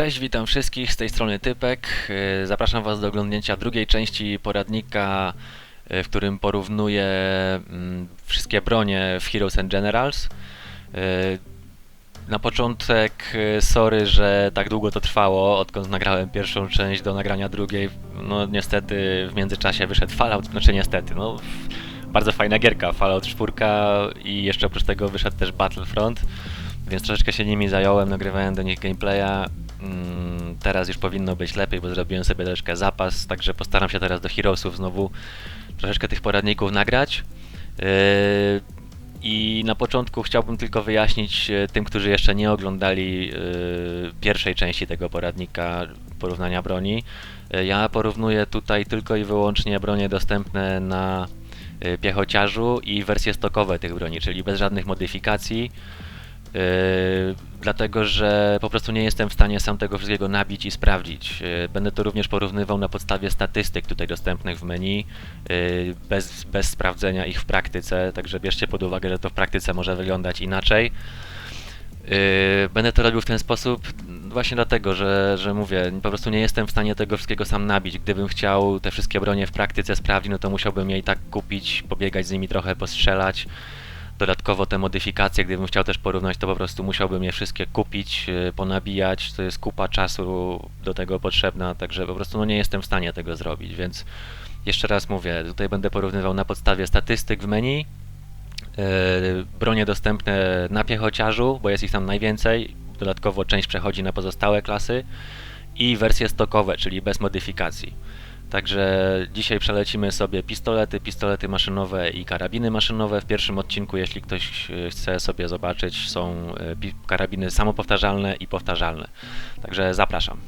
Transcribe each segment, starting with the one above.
Cześć, witam wszystkich z tej strony Typek. Yy, Zapraszam Was do oglądnięcia drugiej części poradnika, yy, w którym porównuję mm, wszystkie bronie w Heroes and Generals. Yy, Na początek, sorry, że tak długo to trwało, odkąd nagrałem pierwszą część do nagrania drugiej. No niestety w międzyczasie wyszedł Fallout, znaczy niestety, no bardzo fajna gierka, Fallout 4 i jeszcze oprócz tego wyszedł też Battlefront, więc troszeczkę się nimi zająłem, nagrywałem do nich gameplaya. Mm, Teraz już powinno być lepiej, bo zrobiłem sobie troszeczkę zapas, także postaram się teraz do Heroesów znowu troszeczkę tych poradników nagrać. Yy, I na początku chciałbym tylko wyjaśnić yy, tym, którzy jeszcze nie oglądali yy, pierwszej części tego poradnika porównania broni. Yy, Ja porównuję tutaj tylko i wyłącznie bronie dostępne na piechociarzu i wersje stokowe tych broni, czyli bez żadnych modyfikacji. Dlatego, że po prostu nie jestem w stanie sam tego wszystkiego nabić i sprawdzić. Yy, będę to również porównywał na podstawie statystyk tutaj dostępnych w menu, yy, bez, bez sprawdzenia ich w praktyce, także bierzcie pod uwagę, że to w praktyce może wyglądać inaczej. Yy, Będę to robił w ten sposób właśnie dlatego, że, że mówię, po prostu nie jestem w stanie tego wszystkiego sam nabić. Gdybym chciał te wszystkie bronie w praktyce sprawdzić, no to musiałbym je i tak kupić, pobiegać z nimi trochę, postrzelać. Dodatkowo te modyfikacje, gdybym chciał też porównać, to po prostu musiałbym je wszystkie kupić, yy, ponabijać, to jest kupa czasu do tego potrzebna, także po prostu no nie jestem w stanie tego zrobić, więc jeszcze raz mówię, tutaj będę porównywał na podstawie statystyk w menu, yy, bronie dostępne na piechociarzu, bo jest ich tam najwięcej, dodatkowo część przechodzi na pozostałe klasy. I wersje stokowe, czyli bez modyfikacji. Także dzisiaj przelecimy sobie pistolety, pistolety maszynowe i karabiny maszynowe. W pierwszym odcinku, jeśli ktoś e, chce sobie zobaczyć, są e, karabiny samopowtarzalne i powtarzalne. Także zapraszam.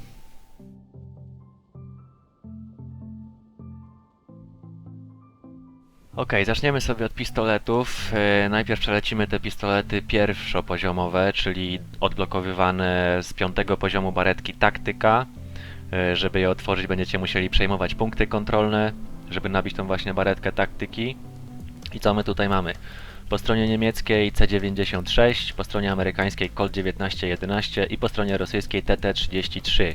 Ok, zaczniemy sobie od pistoletów. E, Najpierw przelecimy te pistolety pierwszopoziomowe, czyli odblokowywane z piątego poziomu baretki taktyka. E, Żeby je otworzyć, będziecie musieli przejmować punkty kontrolne, żeby nabić tą właśnie baretkę taktyki. I co my tutaj mamy? Po stronie niemieckiej C96, po stronie amerykańskiej Colt 1911 i po stronie rosyjskiej TT33.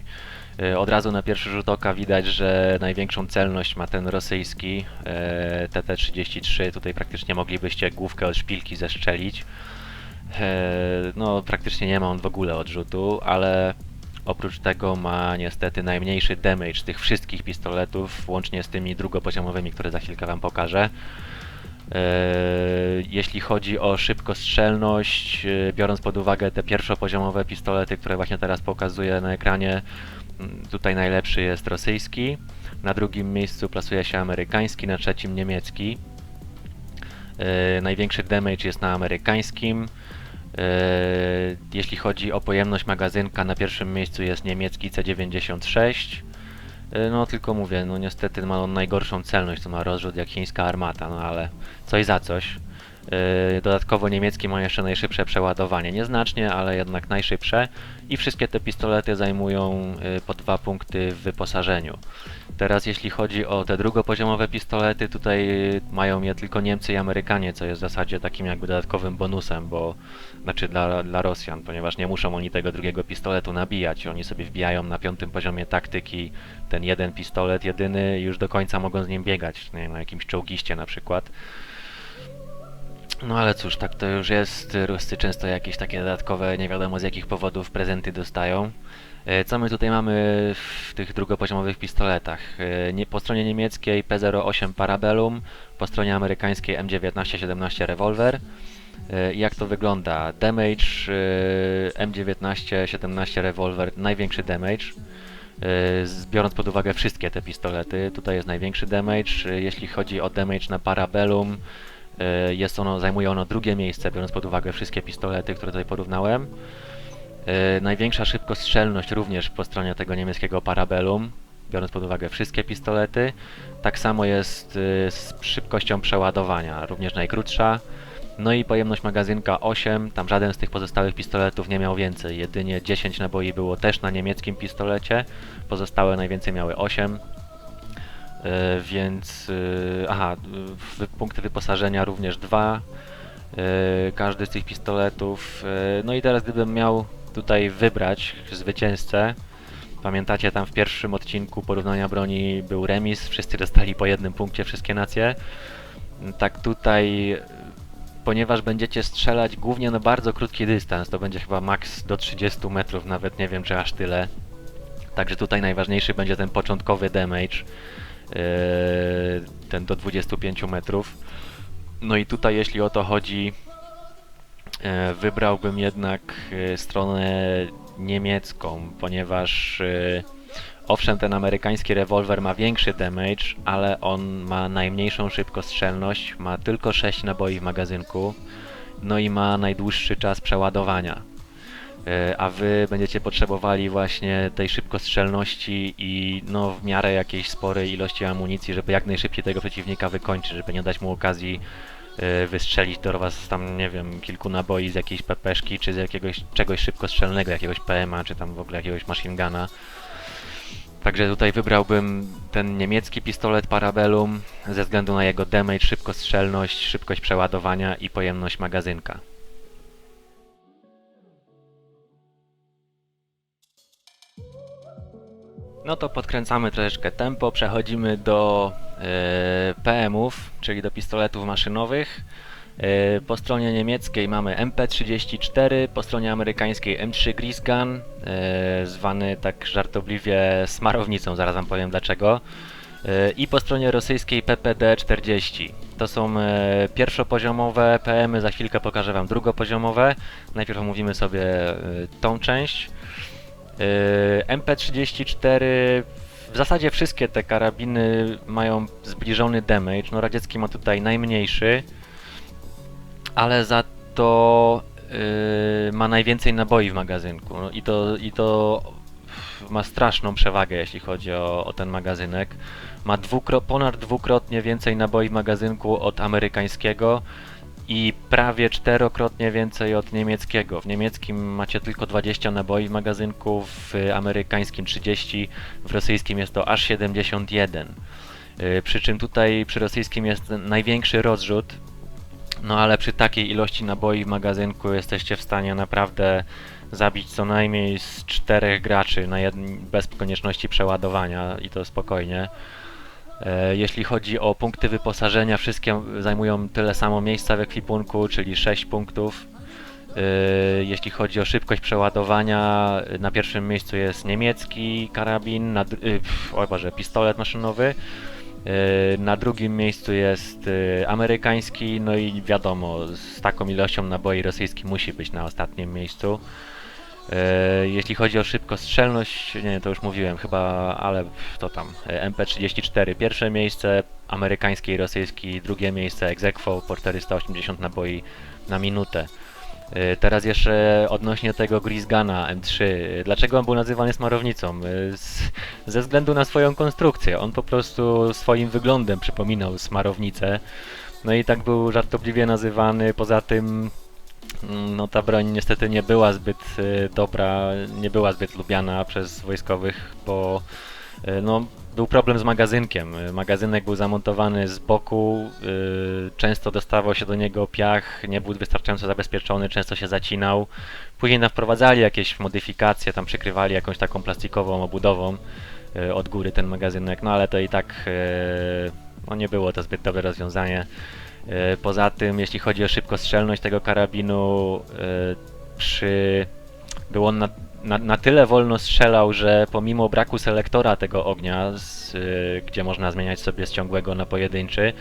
E, Od razu na pierwszy rzut oka widać, że największą celność ma ten rosyjski e, TT33. Tutaj praktycznie moglibyście główkę od szpilki zeszczelić. E, No, praktycznie nie ma on w ogóle odrzutu, ale oprócz tego ma niestety najmniejszy damage tych wszystkich pistoletów, łącznie z tymi drugopoziomowymi, które za chwilkę Wam pokażę. E, Jeśli chodzi o szybkostrzelność, e, biorąc pod uwagę te pierwszopoziomowe pistolety, które właśnie teraz pokazuję na ekranie, tutaj najlepszy jest rosyjski, na drugim miejscu plasuje się amerykański, na trzecim niemiecki. E, Największy damage jest na amerykańskim. Jeśli chodzi o pojemność magazynka, na pierwszym miejscu jest niemiecki C96. E, No tylko mówię, no niestety ma on najgorszą celność, to ma rozrzut jak chińska armata, no ale coś za coś. E, Dodatkowo niemiecki ma jeszcze najszybsze przeładowanie, nieznacznie, ale jednak najszybsze i wszystkie te pistolety zajmują e, po dwa punkty w wyposażeniu. Teraz jeśli chodzi o te drugopoziomowe pistolety, tutaj mają je tylko Niemcy i Amerykanie, co jest w zasadzie takim jakby dodatkowym bonusem, bo znaczy dla, dla Rosjan, ponieważ nie muszą oni tego drugiego pistoletu nabijać. Oni sobie wbijają na piątym poziomie taktyki ten jeden pistolet jedyny już do końca mogą z nim biegać, nie wiem, na jakimś czołgiście na przykład. No ale cóż, tak to już jest. Ruscy często jakieś takie dodatkowe, nie wiadomo z jakich powodów, prezenty dostają. E, Co my tutaj mamy w tych drugopoziomowych pistoletach? E, po stronie niemieckiej P08 Parabellum, po stronie amerykańskiej M19-17 Revolver. E, Jak to wygląda? Damage e, M19-17 Revolver, największy damage. Biorąc pod uwagę wszystkie te pistolety, tutaj jest największy damage. Jeśli chodzi o damage na Parabellum, jest ono, zajmuje ono drugie miejsce, biorąc pod uwagę wszystkie pistolety, które tutaj porównałem. E, Największa szybkostrzelność również po stronie tego niemieckiego Parabellum, biorąc pod uwagę wszystkie pistolety. Tak samo jest e, z szybkością przeładowania, również najkrótsza. No i pojemność magazynka 8, tam żaden z tych pozostałych pistoletów nie miał więcej, jedynie 10 naboi było też na niemieckim pistolecie, pozostałe najwięcej miały 8. E, więc, e, aha, punkty wyposażenia również dwa, e, każdy z tych pistoletów. No i teraz gdybym miał tutaj wybrać zwycięzcę, Pamiętacie, tam w pierwszym odcinku porównania broni był remis, wszyscy dostali po jednym punkcie, wszystkie nacje. Tak tutaj, ponieważ będziecie strzelać głównie na bardzo krótki dystans, to będzie chyba maks do 30 metrów, nawet nie wiem czy aż tyle. Także tutaj najważniejszy będzie ten początkowy damage, ten do 25 metrów. No i tutaj jeśli o to chodzi, yy, wybrałbym jednak yy, stronę niemiecką, ponieważ owszem ten amerykański rewolwer ma większy damage, ale on ma najmniejszą szybkostrzelność, ma tylko 6 naboi w magazynku, no i ma najdłuższy czas przeładowania. E, a wy będziecie potrzebowali właśnie tej szybkostrzelności i no w miarę jakiejś sporej ilości amunicji, żeby jak najszybciej tego przeciwnika wykończyć, żeby nie dać mu okazji e, wystrzelić do was tam, nie wiem, kilku naboi z jakiejś pepeszki, czy z jakiegoś czegoś szybkostrzelnego, jakiegoś PMA, czy tam w ogóle jakiegoś machine guna. Także tutaj wybrałbym ten niemiecki pistolet Parabellum ze względu na jego damage, szybkostrzelność, szybkość przeładowania i pojemność magazynka. No to podkręcamy troszeczkę tempo, przechodzimy do e, PM-ów, czyli do pistoletów maszynowych. E, po stronie niemieckiej mamy MP34, po stronie amerykańskiej M3 Grease Gun, e, zwany tak żartobliwie smarownicą, zaraz wam powiem dlaczego. I po stronie rosyjskiej PPD-40. To są e, pierwszopoziomowe PM-y, za chwilkę pokażę wam drugopoziomowe. Najpierw omówimy sobie tą część. Yy, MP34 w zasadzie wszystkie te karabiny mają zbliżony damage. No radziecki ma tutaj najmniejszy, ale za to yy, ma najwięcej naboi w magazynku. No i, to, I to ma straszną przewagę, jeśli chodzi o, o ten magazynek. Ma dwukro ponad dwukrotnie więcej naboi w magazynku od amerykańskiego i prawie czterokrotnie więcej od niemieckiego. W niemieckim macie tylko 20 naboi w magazynku, w amerykańskim 30, w rosyjskim jest to aż 71. Yy, przy czym tutaj przy rosyjskim jest największy rozrzut, no ale przy takiej ilości naboi w magazynku jesteście w stanie naprawdę zabić co najmniej z czterech graczy na bez konieczności przeładowania i to spokojnie. E, jeśli chodzi o punkty wyposażenia, wszystkie zajmują tyle samo miejsca w ekwipunku, czyli 6 punktów. E, jeśli chodzi o szybkość przeładowania, na pierwszym miejscu jest niemiecki karabin, na, o Boże, pistolet maszynowy. E, na drugim miejscu jest amerykański, no i wiadomo, z taką ilością naboi rosyjski musi być na ostatnim miejscu. E, jeśli chodzi o szybkostrzelność, nie, to już mówiłem chyba, ale to tam. E, MP34 pierwsze miejsce, amerykański i rosyjski drugie miejsce, Exequo po 480 naboi na minutę. E, teraz jeszcze odnośnie tego Grisgana M3. Dlaczego on był nazywany smarownicą? Z, ze względu na swoją konstrukcję. On po prostu swoim wyglądem przypominał smarownicę. No i tak był żartobliwie nazywany. Poza tym no ta broń niestety nie była zbyt y, dobra, nie była zbyt lubiana przez wojskowych, bo y, no, był problem z magazynkiem. Y, magazynek był zamontowany z boku, często dostawał się do niego piach, nie był wystarczająco zabezpieczony, często się zacinał. Później nam wprowadzali jakieś modyfikacje, tam przykrywali jakąś taką plastikową obudową od góry ten magazynek, no ale to i tak no, nie było to zbyt dobre rozwiązanie. E, poza tym, jeśli chodzi o szybkostrzelność tego karabinu, e, przy... był on na, na, na tyle wolno strzelał, że pomimo braku selektora tego ognia, z, e, gdzie można zmieniać sobie z ciągłego na pojedynczy,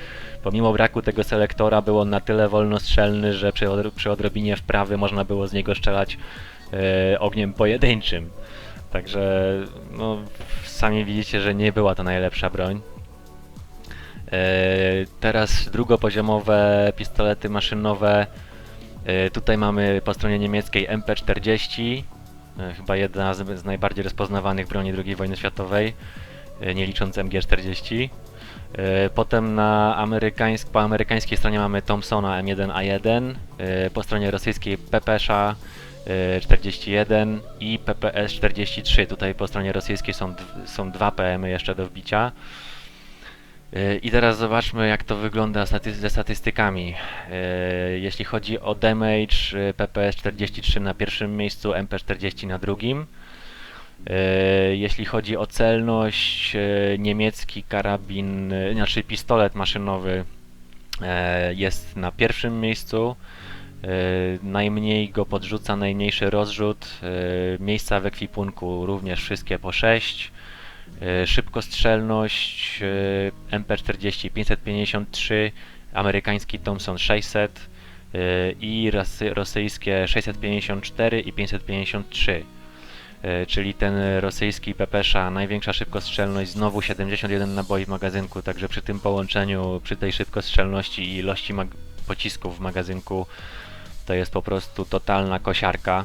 pomimo braku tego selektora był on na tyle wolnostrzelny, że przy, przy odrobinie wprawy można było z niego strzelać ogniem pojedynczym. Także no, sami widzicie, że nie była to najlepsza broń. E, teraz drugopoziomowe pistolety maszynowe. E, tutaj mamy po stronie niemieckiej MP40, e, chyba jedna z, najbardziej rozpoznawanych broni II wojny światowej, nie licząc MG40. Potem na amerykańsk, po amerykańskiej stronie mamy Thompsona M1A1, po stronie rosyjskiej Pepesza 41 i PPS 43. Tutaj po stronie rosyjskiej są, są dwa PM -y jeszcze do wbicia. E, I teraz zobaczmy, jak to wygląda staty ze statystykami. E, jeśli chodzi o damage, e, PPS 43 na pierwszym miejscu, MP40 na drugim. Jeśli chodzi o celność, niemiecki karabin, znaczy pistolet maszynowy jest na pierwszym miejscu. Najmniej go podrzuca, najmniejszy rozrzut. Miejsca w ekwipunku również wszystkie po 6. E, Szybkostrzelność e, MP40 553, amerykański Thompson 600 e, i rosyjskie 654 i 553. E, Czyli ten rosyjski Pepesza, największa szybkostrzelność, znowu 71 naboi w magazynku, także przy tym połączeniu, przy tej szybkostrzelności i ilości pocisków w magazynku, to jest po prostu totalna kosiarka.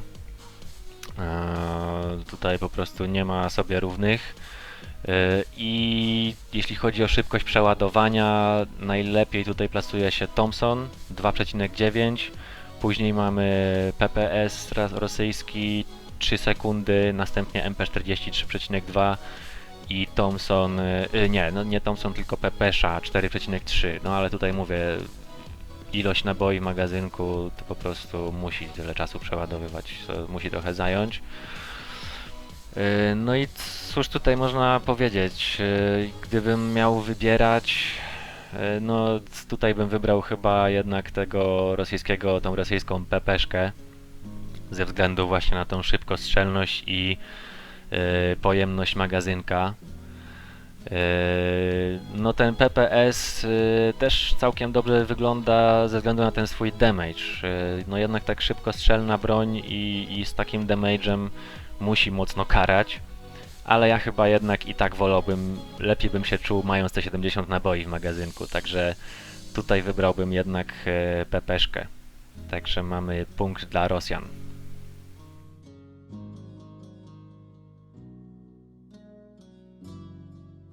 Eee, tutaj po prostu nie ma sobie równych. Eee, I jeśli chodzi o szybkość przeładowania, najlepiej tutaj plasuje się Thomson 2,9. Później mamy PPS rosyjski 3 sekundy, następnie MP40 3,2 i Thomson, y, nie, no nie Thomson, tylko Pepesza 4,3. No ale tutaj mówię, ilość naboi w magazynku to po prostu musi tyle czasu przeładowywać, musi trochę zająć. Yy, No i cóż tutaj można powiedzieć? Yy, Gdybym miał wybierać, yy, no tutaj bym wybrał chyba jednak tego rosyjskiego, tą rosyjską pepeszkę ze względu właśnie na tą szybkostrzelność i pojemność magazynka. No ten PPS też całkiem dobrze wygląda ze względu na ten swój damage. No jednak tak szybkostrzelna broń i, i z takim damage'em musi mocno karać, ale ja chyba jednak i tak wolałbym, lepiej bym się czuł mając te 70 naboi w magazynku, także tutaj wybrałbym jednak e, pepeszkę. Także mamy punkt dla Rosjan.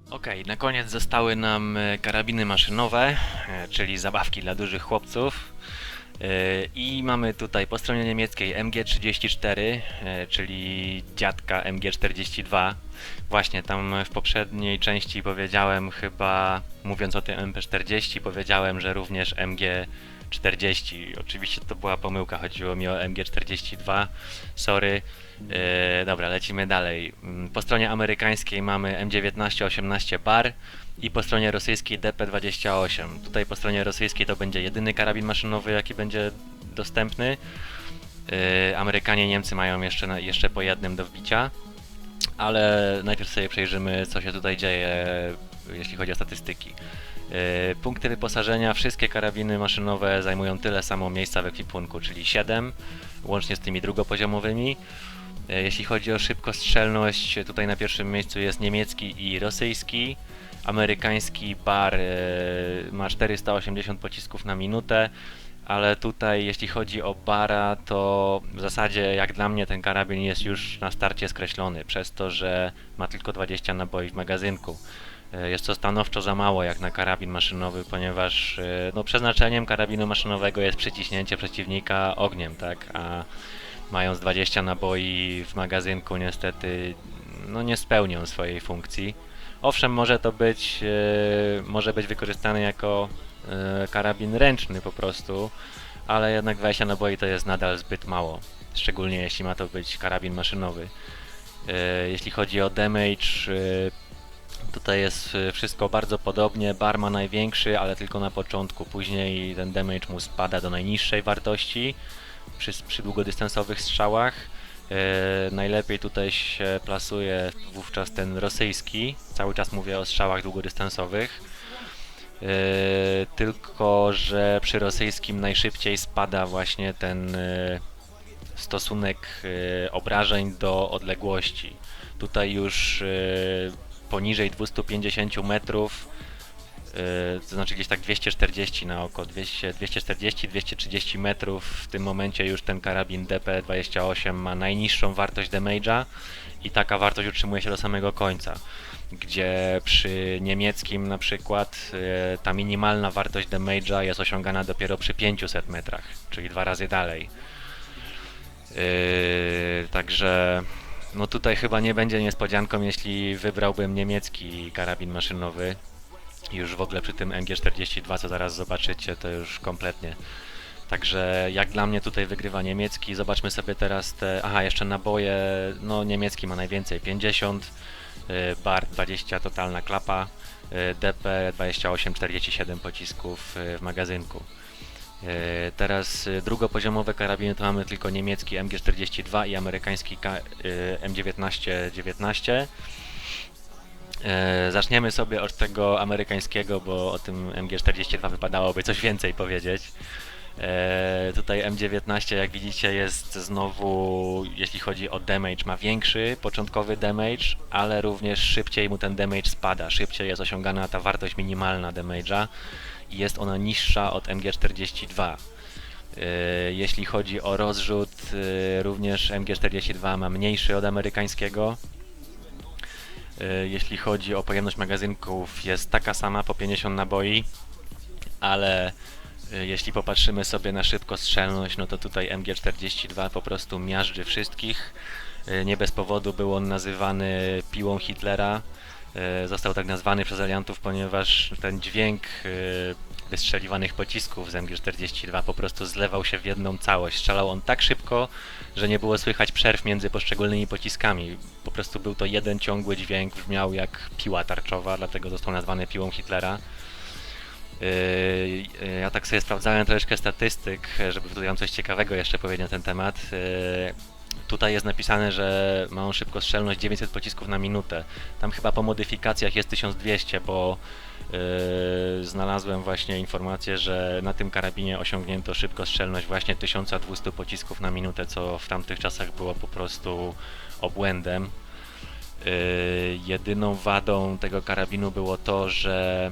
Okej, na koniec zostały nam e, karabiny maszynowe, e, czyli zabawki dla dużych chłopców. I mamy tutaj po stronie niemieckiej MG34, e, czyli dziadka MG42. Właśnie tam w poprzedniej części powiedziałem chyba, mówiąc o tym MP40, powiedziałem, że również MG40. Oczywiście to była pomyłka, chodziło mi o MG42. Sorry. E, dobra, lecimy dalej. Mm, Po stronie amerykańskiej mamy M19-18 Bar i po stronie rosyjskiej DP28. Tutaj po stronie rosyjskiej to będzie jedyny karabin maszynowy, jaki będzie dostępny. E, Amerykanie i Niemcy mają jeszcze, jeszcze po jednym do wbicia. Ale najpierw sobie przejrzymy, co się tutaj dzieje, jeśli chodzi o statystyki. E, Punkty wyposażenia, wszystkie karabiny maszynowe zajmują tyle samo miejsca w ekwipunku, czyli 7, łącznie z tymi drugopoziomowymi. E, Jeśli chodzi o szybkostrzelność, tutaj na pierwszym miejscu jest niemiecki i rosyjski. Amerykański bar e, ma 480 pocisków na minutę, ale tutaj jeśli chodzi o bara, to w zasadzie jak dla mnie ten karabin jest już na starcie skreślony, przez to, że ma tylko 20 naboi w magazynku. E, Jest to stanowczo za mało jak na karabin maszynowy, ponieważ e, no, przeznaczeniem karabinu maszynowego jest przyciśnięcie przeciwnika ogniem, tak? A mając 20 naboi w magazynku niestety no, nie spełnią swojej funkcji. Owszem, może to być, e, może być wykorzystany jako e, karabin ręczny po prostu, ale jednak 20 naboi to jest nadal zbyt mało, szczególnie jeśli ma to być karabin maszynowy. E, Jeśli chodzi o damage, Tutaj jest wszystko bardzo podobnie. Bar ma największy, ale tylko na początku. Później ten damage mu spada do najniższej wartości przy, przy długodystansowych strzałach. E, najlepiej tutaj się plasuje wówczas ten rosyjski. Cały czas mówię o strzałach długodystansowych. E, tylko, że przy rosyjskim najszybciej spada właśnie ten e, stosunek obrażeń do odległości. Tutaj już poniżej 250 metrów, to znaczy gdzieś tak 240 na oko, 200, 240-230 metrów, w tym momencie już ten karabin DP28 ma najniższą wartość damage'a i taka wartość utrzymuje się do samego końca, gdzie przy niemieckim na przykład yy, ta minimalna wartość damage'a jest osiągana dopiero przy 500 metrach, czyli dwa razy dalej. Yy, także no tutaj chyba nie będzie niespodzianką, jeśli wybrałbym niemiecki karabin maszynowy. Już w ogóle przy tym MG42, co zaraz zobaczycie, to już kompletnie Także jak dla mnie tutaj wygrywa niemiecki. Zobaczmy sobie teraz te. Aha, jeszcze naboje. No, niemiecki ma najwięcej 50, y, Bar 20, totalna klapa, DP 28, 47 pocisków y, w magazynku. Y, Teraz drugopoziomowe karabiny to mamy tylko niemiecki MG42 i amerykański K- y, M19-19. E, Zaczniemy sobie od tego amerykańskiego, bo o tym MG42 wypadałoby coś więcej powiedzieć. E, tutaj M19, jak widzicie, jest znowu, jeśli chodzi o damage, ma większy początkowy damage, ale również szybciej mu ten damage spada. Szybciej jest osiągana ta wartość minimalna damage'a i jest ona niższa od MG42. E, Jeśli chodzi o rozrzut, e, również MG42 ma mniejszy od amerykańskiego. E, Jeśli chodzi o pojemność magazynków, jest taka sama po 50 naboi, ale e, jeśli popatrzymy sobie na szybkostrzelność, no to tutaj MG42 po prostu miażdży wszystkich. E, Nie bez powodu był on nazywany piłą Hitlera. Został tak nazwany przez aliantów, ponieważ ten dźwięk wystrzeliwanych pocisków z MG42 po prostu zlewał się w jedną całość. Strzelał on tak szybko, że nie było słychać przerw między poszczególnymi pociskami. Po prostu był to jeden ciągły dźwięk, brzmiał jak piła tarczowa, dlatego został nazwany piłą Hitlera. Yy, Ja tak sobie sprawdzałem troszeczkę statystyk, żeby tutaj wam coś ciekawego jeszcze powiedzieć na ten temat. Yy, Tutaj jest napisane, że ma on szybkostrzelność 900 pocisków na minutę. Tam chyba po modyfikacjach jest 1200, bo znalazłem właśnie informację, że na tym karabinie osiągnięto szybkostrzelność właśnie 1200 pocisków na minutę, co w tamtych czasach było po prostu obłędem. Yy, jedyną wadą tego karabinu było to, że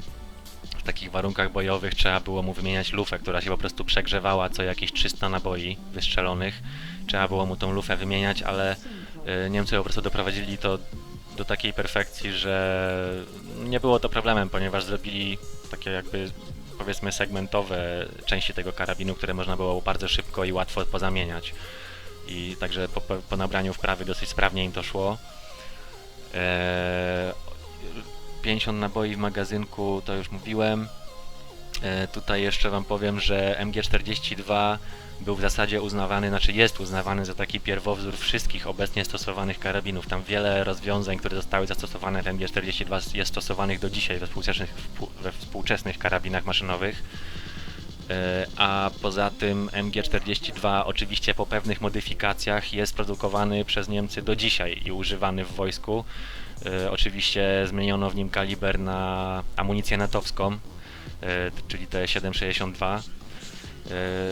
w takich warunkach bojowych trzeba było mu wymieniać lufę, która się po prostu przegrzewała co jakieś 300 naboi wystrzelonych. Trzeba było mu tą lufę wymieniać, ale y, Niemcy po prostu doprowadzili to do takiej perfekcji, że nie było to problemem, ponieważ zrobili takie jakby powiedzmy segmentowe części tego karabinu, które można było bardzo szybko i łatwo pozamieniać. I także po, po, nabraniu wprawy dosyć sprawnie im to szło. Eee, 50 naboi w magazynku, to już mówiłem. E, tutaj jeszcze Wam powiem, że MG42 był w zasadzie uznawany, znaczy jest uznawany za taki pierwowzór wszystkich obecnie stosowanych karabinów. Tam wiele rozwiązań, które zostały zastosowane w MG42 jest stosowanych do dzisiaj we współczesnych, we współczesnych karabinach maszynowych. E, A poza tym MG42 oczywiście po pewnych modyfikacjach jest produkowany przez Niemcy do dzisiaj i używany w wojsku. E, Oczywiście zmieniono w nim kaliber na amunicję natowską, e, czyli T762. E,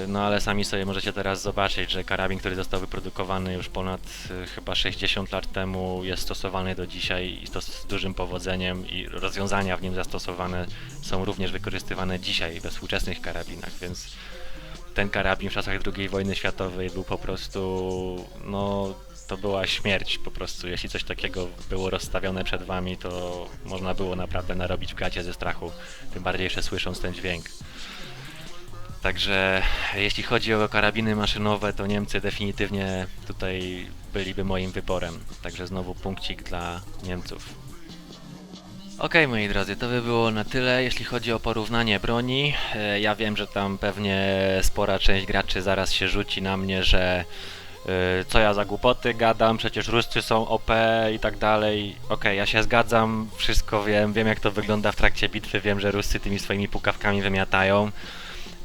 No ale sami sobie możecie teraz zobaczyć, że karabin, który został wyprodukowany już ponad e, chyba 60 lat temu jest stosowany do dzisiaj i to z dużym powodzeniem i rozwiązania w nim zastosowane są również wykorzystywane dzisiaj we współczesnych karabinach, więc ten karabin w czasach II wojny światowej był po prostu, no to była śmierć po prostu. Jeśli coś takiego było rozstawione przed wami, to można było naprawdę narobić w gacie ze strachu, tym bardziej jeszcze słysząc ten dźwięk. Także jeśli chodzi o karabiny maszynowe, to Niemcy definitywnie tutaj byliby moim wyborem. Także znowu punkcik dla Niemców. Okej moi drodzy, to by było na tyle, jeśli chodzi o porównanie broni. E, Ja wiem, że tam pewnie spora część graczy zaraz się rzuci na mnie, że e, co ja za głupoty gadam, przecież Ruscy są OP i tak dalej. Okej, ja się zgadzam, wszystko wiem, wiem jak to wygląda w trakcie bitwy, wiem, że Ruscy tymi swoimi pukawkami wymiatają,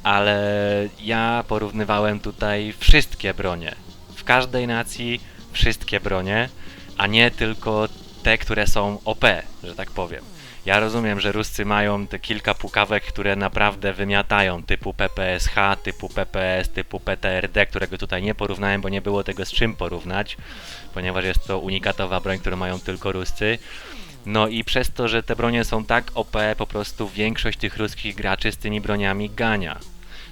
ale ja porównywałem tutaj wszystkie bronie. W każdej nacji wszystkie bronie, a nie tylko te, które są OP, że tak powiem. Ja rozumiem, że Ruscy mają te kilka pukawek, które naprawdę wymiatają, typu PPSH, typu PPS, typu PTRD, którego tutaj nie porównałem, bo nie było tego z czym porównać, ponieważ jest to unikatowa broń, którą mają tylko Ruscy. No i przez to, że te bronie są tak OP, po prostu większość tych ruskich graczy z tymi broniami gania.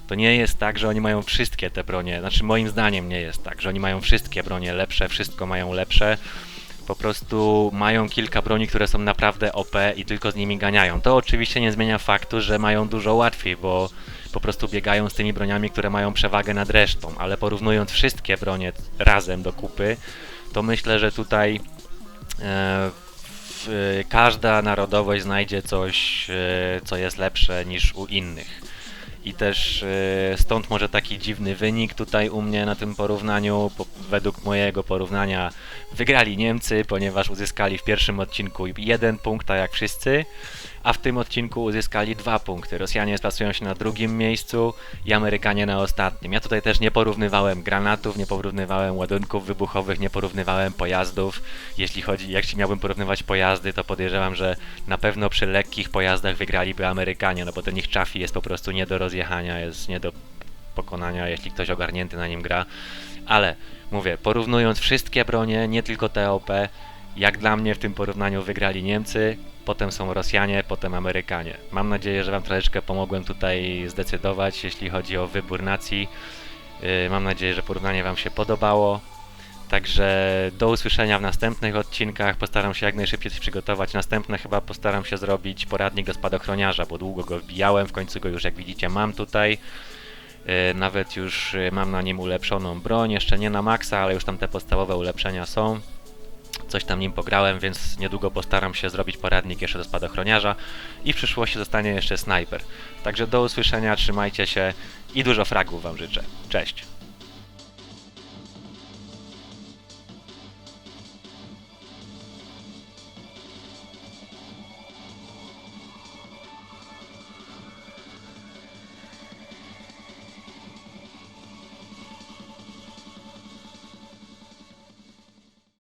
To nie jest tak, że oni mają wszystkie te bronie, znaczy moim zdaniem nie jest tak, że oni mają wszystkie bronie lepsze, wszystko mają lepsze. Po prostu mają kilka broni, które są naprawdę OP i tylko z nimi ganiają. To oczywiście nie zmienia faktu, że mają dużo łatwiej, bo po prostu biegają z tymi broniami, które mają przewagę nad resztą, ale porównując wszystkie bronie razem do kupy, to myślę, że tutaj e, każda narodowość znajdzie coś, e, co jest lepsze niż u innych. i też e, stąd może taki dziwny wynik tutaj u mnie na tym porównaniu. Po, według mojego porównania wygrali Niemcy, ponieważ uzyskali w pierwszym odcinku jeden punkt, tak jak wszyscy, a w tym odcinku uzyskali dwa punkty. Rosjanie plasują się na drugim miejscu i Amerykanie na ostatnim. Ja tutaj też nie porównywałem granatów, nie porównywałem ładunków wybuchowych, nie porównywałem pojazdów. Jeśli chodzi, jak miałbym porównywać pojazdy, to podejrzewam, że na pewno przy lekkich pojazdach wygraliby Amerykanie, no bo ten ich Chaffee jest po prostu nie do rozjechania, jest nie do pokonania, jeśli ktoś ogarnięty na nim gra. Ale mówię, porównując wszystkie bronie, nie tylko TOP, jak dla mnie w tym porównaniu wygrali Niemcy, potem są Rosjanie, potem Amerykanie. Mam nadzieję, że Wam troszeczkę pomogłem tutaj zdecydować, jeśli chodzi o wybór nacji. Yy, Mam nadzieję, że porównanie Wam się podobało. Także do usłyszenia w następnych odcinkach. Postaram się jak najszybciej przygotować. Następne chyba postaram się zrobić poradnik do spadochroniarza, bo długo go wbijałem. W końcu go już, jak widzicie, mam tutaj. Yy, Nawet już yy, mam na nim ulepszoną broń. Jeszcze nie na maksa, ale już tam te podstawowe ulepszenia są coś tam nim pograłem, więc niedługo postaram się zrobić poradnik jeszcze do spadochroniarza i w przyszłości zostanie jeszcze snajper. Także do usłyszenia, trzymajcie się i dużo fragów Wam życzę. Cześć!